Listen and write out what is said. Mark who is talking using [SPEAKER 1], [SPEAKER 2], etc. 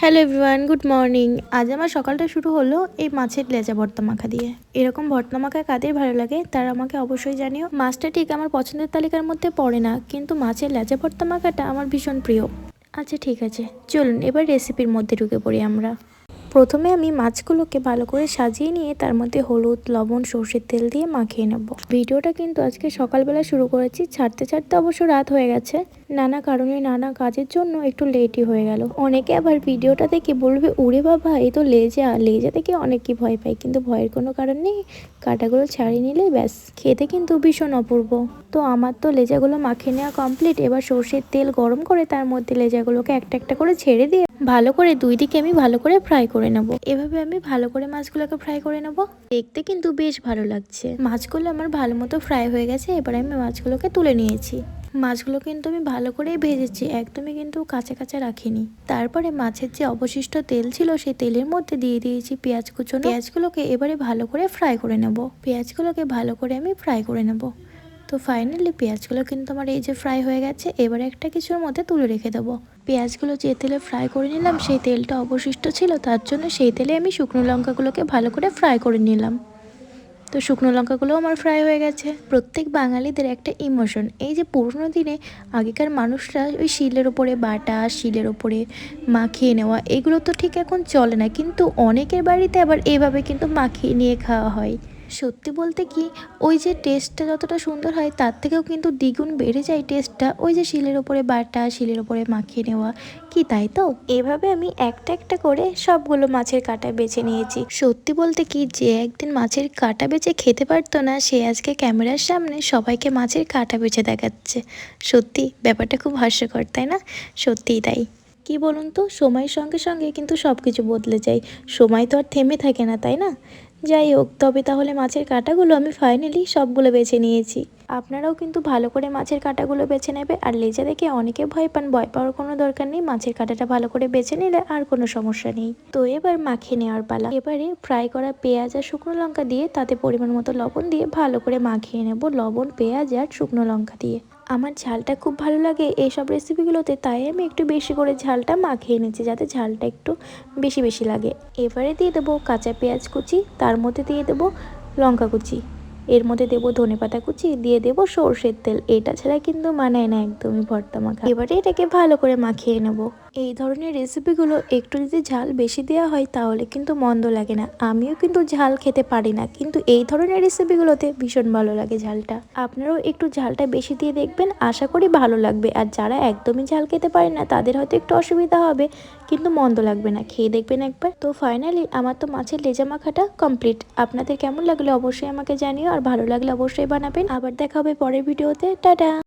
[SPEAKER 1] Hello everyone good morning আজ আমার সকালটা শুরু হলো এই মাছের লেজা ভর্তা মাখা দিয়ে। এরকম ভর্তা মাখা কাদের ভালো লাগে তারা আমাকে অবশ্যই জানিও। মাছটা ঠিক আমার পছন্দের তালিকার মধ্যে পড়ে না, কিন্তু মাছের লেজা ভর্তা মাখাটা আমার ভীষণ প্রিয়। আচ্ছা ঠিক আছে, চলুন এবার রেসিপির মধ্যে ঢুকে পড়ি আমরা। প্রথমে আমি মাছগুলোকে ভালো করে সাজিয়ে নিয়ে তার মধ্যে হলুদ, লবণ, সর্ষের তেল দিয়ে মাখিয়ে নেব। ভিডিওটা কিন্তু আজকে সকালবেলা শুরু করেছি। ছাড়তে ছাড়তে অবশ্য রাত হয়ে গেছে। নানা কারণে নানা কাজের জন্য একটু লেটই হয়ে গেল। অনেকে আবার ভিডিওটা দেখে বলবে উড়ে বাবা এই তো লেজা লেজা থেকে অনেকই ভয় পাই কিন্তু ভয়ের কোনো কারণ নেই। কাটাগুলো ছাড়িয়ে নিলেই ব্যাস, খেতে কিন্তু ভীষণ অপূর্ব। তো আমার তো লেজাগুলো মাখিয়ে নেওয়া কমপ্লিট। এবার সর্ষের তেল গরম করে তার মধ্যে লেজাগুলোকে একটা একটা করে ছেড়ে দিয়ে ভালো করে দুই দিকে আমি ভালো করে ফ্রাই করে নেব। এভাবে আমি ভালো করে মাছগুলোকে ফ্রাই করে নেব। দেখতে কিন্তু বেশ ভালো লাগছে। মাছগুলো আমার ভালো মতো ফ্রাই হয়ে গেছে, এবার আমি মাছগুলোকে তুলে নিয়েছি। মাছগুলো কিন্তু আমি ভালো করেই ভেজেছি, একদমই কিন্তু কাঁচা কাঁচা রাখিনি। তারপরে মাছের যে অবশিষ্ট তেল ছিল, সেই তেলের মধ্যে দিয়ে দিয়েছি পেঁয়াজ কুচনো। পেঁয়াজগুলোকে এবারে ভালো করে ফ্রাই করে নেব। পেঁয়াজগুলোকে ভালো করে আমি ফ্রাই করে নেব। তো ফাইনালি পেঁয়াজগুলো কিন্তু আমার এই যে ফ্রাই হয়ে গেছে, এবারে একটা কিছুর মধ্যে তুলে রেখে দেবো। পেঁয়াজগুলো যে তেলে ফ্রাই করে নিলাম, সেই তেলটা অবশিষ্ট ছিল, তার জন্য সেই তেলে আমি শুকনো লঙ্কাগুলোকে ভালো করে ফ্রাই করে নিলাম। তো শুকনো লঙ্কাগুলো আমার ফ্রাই হয়ে গেছে। প্রত্যেক বাঙালিদের একটা ইমোশন এই যে পুরনো দিনে আগেকার মানুষরা ওই শিলের ওপরে বাটা, শিলের ওপরে মাখিয়ে নেওয়া, এগুলো তো ঠিক এখন চলে না। কিন্তু অনেকের বাড়িতে আবার এভাবে কিন্তু মাখিয়ে নিয়ে খাওয়া হয়। সত্যি বলতে কি ওই যে টেস্টটা যতটা সুন্দর হয় তার থেকেও কিন্তু দ্বিগুণ বেড়ে যায় টেস্টটা ওই যে শিলের ওপরে বাটা শিলের ওপরে মাখিয়ে নেওয়া। কি তাই তো? এভাবে আমি একটা একটা করে সবগুলো মাছের কাটা বেছে নিয়েছি। সত্যি বলতে কি যে একদিন মাছের কাটা বেছে খেতে পারতো না সে আজকে ক্যামেরার সামনে সবাইকে মাছের কাটা বেছে দেখাচ্ছে। সত্যি ব্যাপারটা খুব হাস্যকর তাই না? সত্যিই তাই। কি বলুন তো সময়ের সঙ্গে সঙ্গে কিন্তু সব কিছু বদলে যায়। সময় তো আর থেমে থাকে না তাই না? যাই হোক, তবে তাহলে মাছের কাঁটাগুলো আমি ফাইনালি সবগুলো বেছে নিয়েছি। আপনারাও কিন্তু ভালো করে মাছের কাঁটাগুলো বেছে নেবে, আর লেজা দেখে অনেকে ভয় পান, ভয় পাওয়ার কোনো দরকার নেই, মাছের কাঁটাটা ভালো করে বেছে নিলে আর কোনো সমস্যা নেই। তো এবার মাখিয়ে নেওয়ার পালা। এবারে ফ্রাই করা পেঁয়াজ আর শুকনো লঙ্কা দিয়ে তাতে পরিমাণ মতো লবণ দিয়ে ভালো করে মাখিয়ে নেব, লবণ, পেঁয়াজ আর শুকনো লঙ্কা দিয়ে। আমার ঝালটা খুব ভালো লাগে এইসব রেসিপিগুলোতে তাই আমি একটু বেশি করে ঝালটা মাখিয়ে নিচ্ছি যাতে ঝালটা একটু বেশি বেশি লাগে। এবারে দিয়ে দেবো কাঁচা পেঁয়াজ কুচি, তার মধ্যে দিয়ে দেবো লঙ্কা কুচি। এর মধ্যে দেবো ধনে পাতা কুচি, দিয়ে দেবো সর্ষের তেল। এটা ছাড়া কিন্তু মানায় না একদমই ভর্তা মাখা। এবারে এটাকে ভালো করে মাখিয়ে নেব। এই ধরনের রেসিপিগুলো একটু যদি ঝাল বেশি দেওয়া হয়, তাহলে কিন্তু মন্দ লাগে না। আমিও কিন্তু ঝাল খেতে পারি না, কিন্তু এই ধরনের রেসিপিগুলোতে ভীষণ ভালো লাগে ঝালটা। আপনারাও একটু ঝালটা বেশি দিয়ে দেখবেন, আশা করি ভালো লাগবে। আর যারা একদমই ঝাল খেতে পারে না, তাদের হয়তো একটু অসুবিধা হবে, কিন্তু মন্দ লাগবে না। খেয়ে দেখবেন একবার। তো ফাইনালি আমার তো মাছের লেজা মাখাটা কমপ্লিট আপনাদের কেমন লাগল অবশ্যই আমাকে জানিও, আর ভালো লাগলে অবশ্যই বানাবেন। আবার দেখা হবে পরের ভিডিওতে টাটা!